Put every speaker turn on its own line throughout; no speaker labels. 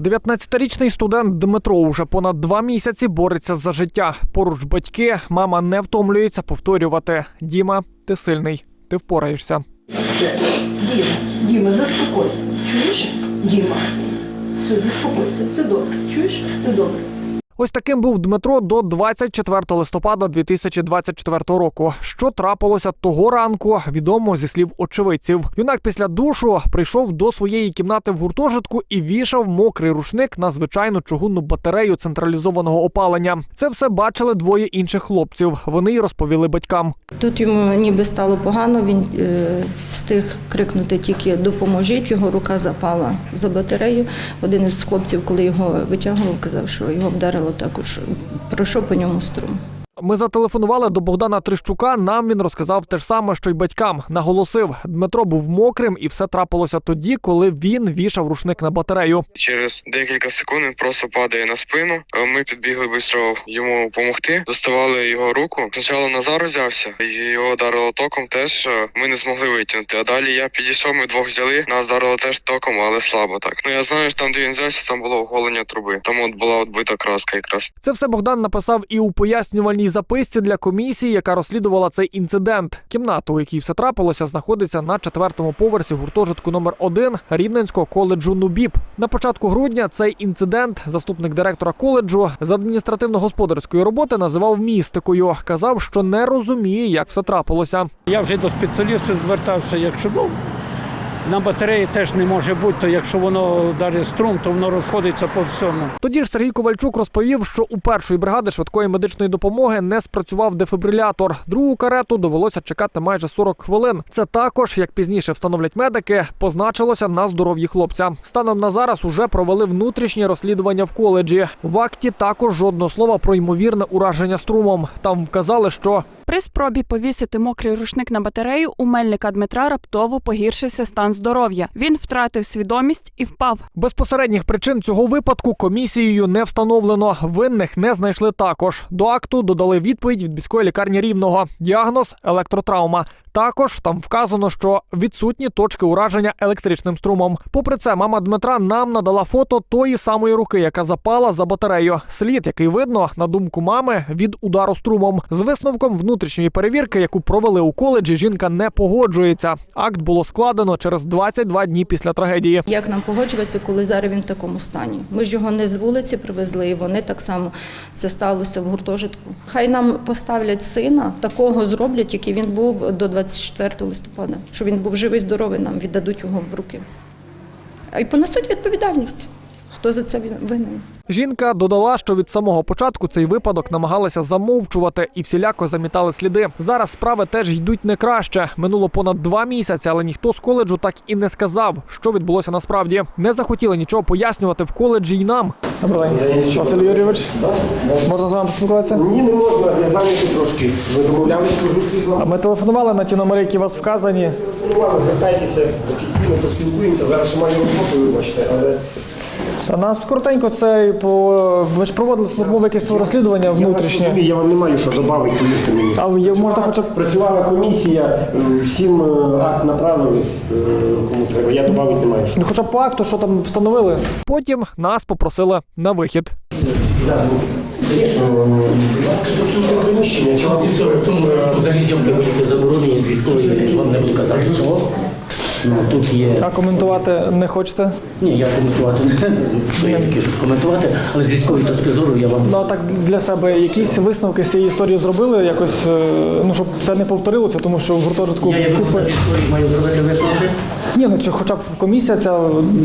19-річний студент Дмитро уже понад два місяці бореться за життя. Поруч батьки, мама не втомлюється повторювати: Діма, ти сильний, ти впораєшся.
Діма, Діма, заспокойся. Чуєш? Діма. Все, заспокойся, все добре. Чуєш? Все добре.
Ось таким був Дмитро до 24 листопада 2024 року. Що трапилося того ранку, відомо зі слів очевидців. Юнак після душу прийшов до своєї кімнати в гуртожитку і вішав мокрий рушник на звичайну чугунну батарею централізованого опалення. Це все бачили двоє інших хлопців. Вони й розповіли батькам.
Тут йому ніби стало погано, він е, встиг крикнути тільки допоможіть, його рука запала за батарею. Один із хлопців, коли його витягував, казав, що його вдарило також, пройшов по ньому струм.
Ми зателефонували до Богдана Трищука. Нам він розказав те ж саме, що й батькам. Наголосив, Дмитро був мокрим, і все трапилося тоді, коли він вішав рушник на батарею.
Через декілька секунд він просто падає на спину. Е, Ми підбігли швидко йому допомогти. Доставали його руку. Спочатку Назар взявся, його ударило током. Теж е, ми не змогли витягнути. А далі я підійшов, ми двох взяли. Нас ударило теж током, але слабо так. Ну я знаю, що там, де він взявся, там було оголення труби. Там от була отбита краска якраз.
Це все Богдан написав і у пояснювальній записці для комісії, яка розслідувала цей інцидент. Кімната, у якій все трапилося, знаходиться на четвертому поверсі гуртожитку номер 1 Рівненського коледжу Нубіп. На початку грудня цей інцидент заступник директора коледжу з адміністративно-господарської роботи називав містикою. Казав, що не розуміє, як все трапилося.
Я вже до спеціалістів звертався, якщо ну, на батареї теж не може бути, то якщо воно дарить струм, то воно розходиться по всьому.
Тоді ж Сергій Ковальчук розповів, що у першої бригади швидкої медичної допомоги не спрацював дефібрилятор. Другу карету довелося чекати майже 40 хвилин. Це також, як пізніше встановлять медики, позначилося на здоров'ї хлопця. Станом на зараз уже провели внутрішнє розслідування в коледжі. В акті також жодного слова про ймовірне ураження струмом. Там вказали, що
При спробі повісити мокрий рушник на батарею у мельника Дмитра раптово погіршився стан здоров'я. Він втратив свідомість і впав.
Безпосередніх причин цього випадку комісією не встановлено. Винних не знайшли також. До акту додали відповідь від міської лікарні рівного. Діагноз електротравма. Також там вказано, що відсутні точки ураження електричним струмом. Попри це, мама Дмитра нам надала фото тої самої руки, яка запала за батарею. Слід, який видно, на думку мами, від удару струмом. З висновком внутрішньої перевірки, яку провели у коледжі, жінка не погоджується. Акт було складено через 22 дні після трагедії.
Як нам погоджуватися, коли зараз він в такому стані? Ми ж його не з вулиці привезли, і вони так само це сталося в гуртожитку. Хай нам поставлять сина, такого зроблять, який він був до 24 листопада, щоб він був живий, здоровий, нам віддадуть його в руки. Й понесуть відповідальність. Хто за це винен?
Жінка додала, що від самого початку цей випадок намагалися замовчувати і всіляко замітали сліди. Зараз справи теж йдуть не краще. Минуло понад два місяці, але ніхто з коледжу так і не сказав, що відбулося насправді. Не захотіли нічого пояснювати в коледжі й нам. Добрий день, Василь Юрійович. Можна з вами поспілкуватися?
Ні, не можна, я зайнятий трошки. Ви домовлялись про зустріч з вами?
Ми телефонували на ті номери, які у вас вказані.
Ну ладно, звертайтеся офіційно, поспілкуємося. Зараз ще маю роботу, вибачте, але
А нас коротенько це по ви ж проводили службове якесь розслідування
я вас
внутрішнє.
розумію, я вам не маю що додати, повірте мені.
А ви є- можна
Працювала-
хоча б-
Працювала комісія, е, всім е, акт направили, е, кому треба. Я додати не маю що.
Ну, хоча б по акту, що там встановили. Потім нас попросили на вихід.
Ну, Звісно, покиньте приміщення. Чи вам
В цьому, будь-які заборонені з військової, вам не буду казати чого. Ну, тут є.
А коментувати не хочете?
Ні, я коментувати не я щоб коментувати, але з військової точки зору я вам
Ну а так для себе якісь висновки з цієї історії зробили, якось е, ну щоб це не повторилося, тому що в гуртожитку
я як
купи.
історії маю зробити висновки.
Ні, ну чи хоча б комісія ця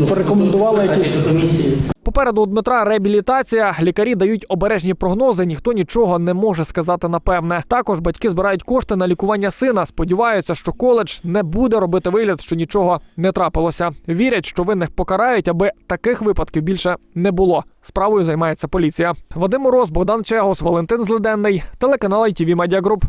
порекомендувала якісь.
комісії.
Попереду у Дмитра реабілітація. Лікарі дають обережні прогнози. Ніхто нічого не може сказати напевне. Також батьки збирають кошти на лікування сина. Сподіваються, що коледж не буде робити вигляд, що нічого не трапилося. Вірять, що винних покарають, аби таких випадків більше не було. Справою займається поліція. Вадим Мороз, Богдан Чегос, Валентин Злиденний, телеканал ITV Media Group.